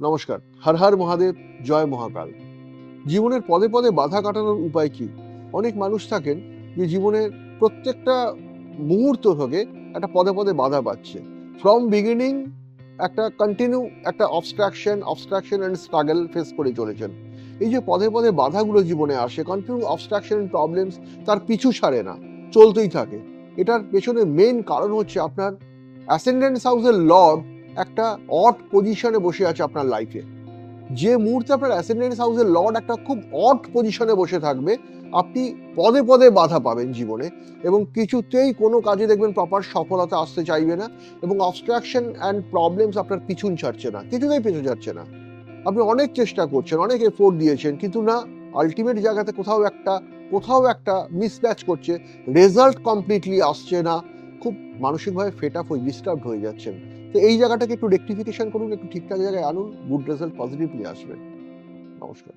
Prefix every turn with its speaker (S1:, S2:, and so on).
S1: নমস্কার, হর হর মহাদেব, জয় মহাকাল। জীবনের পদে পদে বাধা কাটানোর উপায় কি? অনেক মানুষ থাকেন যে জীবনের প্রত্যেকটা মুহূর্ত থেকে একটা পদে পদে বাধা পাচ্ছে। ফ্রম বিগিনিং একটা কন্টিনিউ একটা obstruction obstruction and struggle face করে চলেছেন। এই যে পদে পদে বাধাগুলো জীবনে আসে কন্টিনিউ অবস্ট্রাকশন প্রবলেমস তার পিছু ছাড়ে না, চলতেই থাকে। এটার পেছনে মেন কারণ হচ্ছে আপনার অ্যাসেন্ডেন্স হাউসের লর্ড একটা অট পজিশনে বসে আছে আপনার লাইফে যে মুহূর্তে আপনার অ্যাসেন্ডেন্স হাউসের লর্ড একটা খুব অট পজিশনে বসে থাকবে, আপনি পদে পদে বাধা পাবেন জীবনে এবং কিছুতেই কোনো কাজে দেখবেন প্রপার সফলতা আসতে চাইবে না এবং অবস্ট্রাকশন অ্যান্ড প্রবলেমস আপনার পিছন ছাড়ছে না, কিছুতেই পিছু ছাড়ছে না। আপনি অনেক চেষ্টা করছেন, অনেক এফোর্ট দিয়েছেন, কিন্তু না আলটিমেট জায়গাতে কোথাও একটা কোথাও একটা মিসম্যাচ করছে রেজাল্ট কমপ্লিটলি আসছে না। খুব মানসিকভাবে ফেট আপ হয়ে ডিস্টার্ব হয়ে যাচ্ছেন। তো এই জায়গাটাকে একটু রেকটিফিকেশন করুন, একটু ঠিকঠাক জায়গায় আনুন গুড রেজাল্ট পজিটিভলি আসবে। নমস্কার।